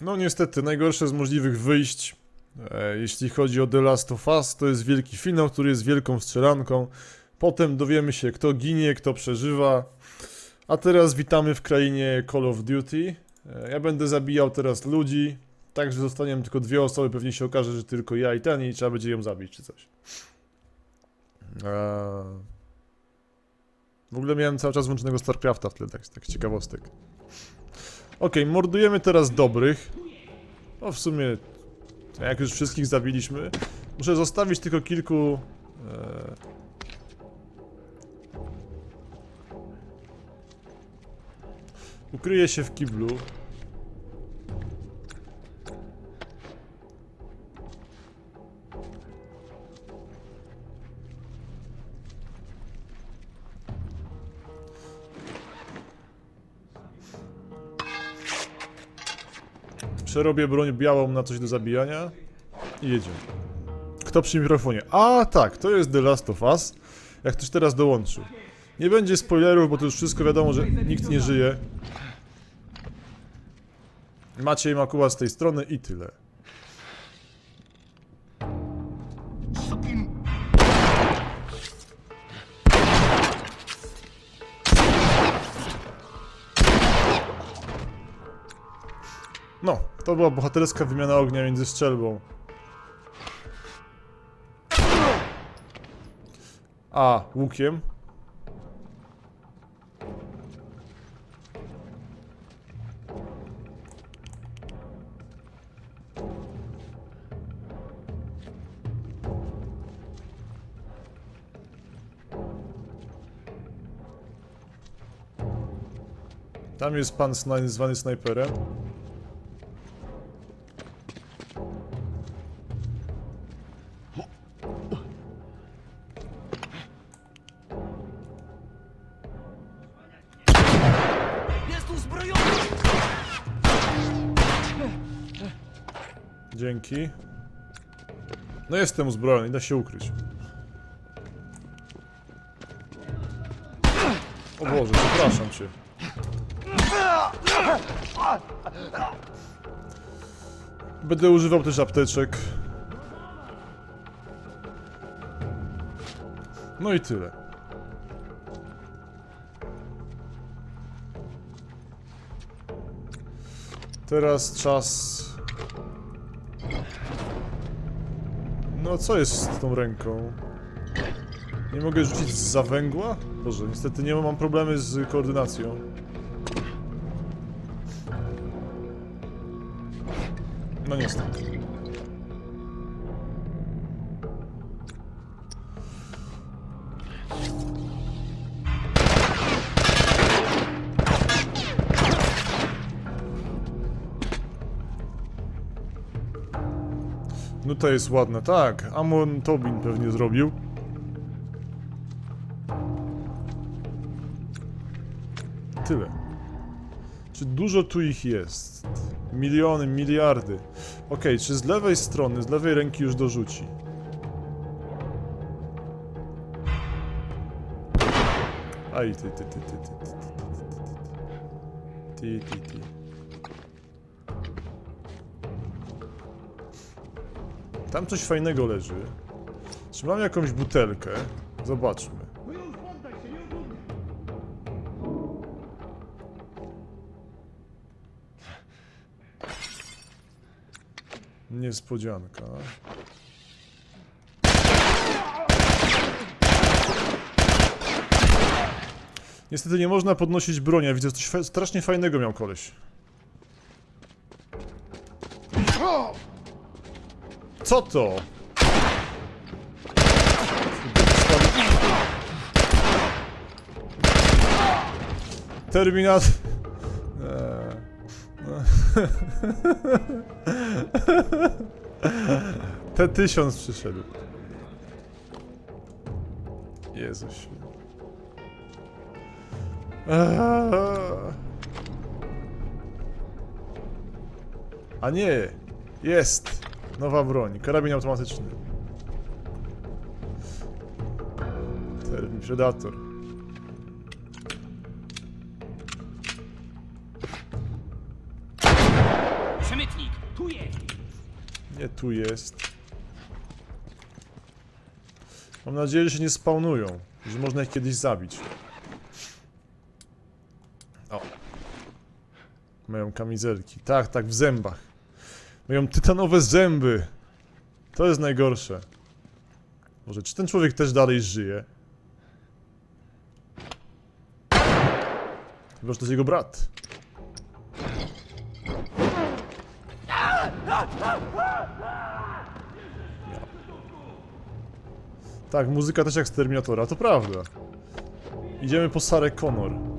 No niestety, najgorsze z możliwych wyjść, e, jeśli chodzi o The Last of Us, to jest wielki finał, który jest wielką strzelanką. Potem dowiemy się, kto ginie, kto przeżywa. A teraz witamy w krainie Call of Duty. E, ja będę zabijał teraz ludzi, tak że zostaniemy tylko dwie osoby, pewnie się okaże, że tylko ja i ten i trzeba będzie ją zabić czy coś. Eee... W ogóle miałem cały czas włączonego StarCrafta w tle, tak, tak ciekawostek. Okej, mordujemy teraz dobrych. No w sumie, jak już wszystkich zabiliśmy, muszę zostawić tylko kilku... E... Ukryję się w kiblu. Przerobię broń białą na coś do zabijania i jedziemy. Kto przy mikrofonie? A tak, to jest The Last of Us. Jak ktoś teraz dołączył. Nie będzie spoilerów, bo to już wszystko wiadomo, że nikt nie żyje. Maciej Makuła z tej strony i tyle. No, to była bohaterska wymiana ognia między strzelbą. A łukiem. Tam jest pan sna- zwany snajperem. Dzięki. No jestem uzbrojony, da się ukryć. O Boże, przepraszam cię. Będę używał też apteczek. No i tyle. Teraz czas No co jest z tą ręką? Nie mogę rzucić z zawęgła? Boże, niestety nie mam problemy z koordynacją. No niestety. No to jest ładne, tak. Amon Tobin pewnie zrobił. Tyle. Czy dużo tu ich jest? Miliony, miliardy. Okej, czy z lewej strony, z lewej ręki już dorzuci? Aj, ty, ty, ty, ty, ty, ty, ty, ty, ty, ty, ty. Tam coś fajnego leży. Czy mam jakąś butelkę? Zobaczmy. Niespodzianka. Niestety nie można podnosić broni, a widzę coś strasznie fajnego miał koleś. Co to? Terminat... Eee, no. T1000 przyszedł. Jezuś. Eee. A nie! Jest! Nowa broń. Karabin automatyczny. Termin Predator. Przemytnik, tu jest! Nie tu jest. Mam nadzieję, że się nie spawnują. Że można ich kiedyś zabić. O. Mają kamizelki. Tak, tak, w zębach. Mają tytanowe zęby. To jest najgorsze. Może, czy ten człowiek też dalej żyje? Chyba, że to jest jego brat. Tak, muzyka też jak z Terminatora, to prawda. Idziemy po Sarę Connor.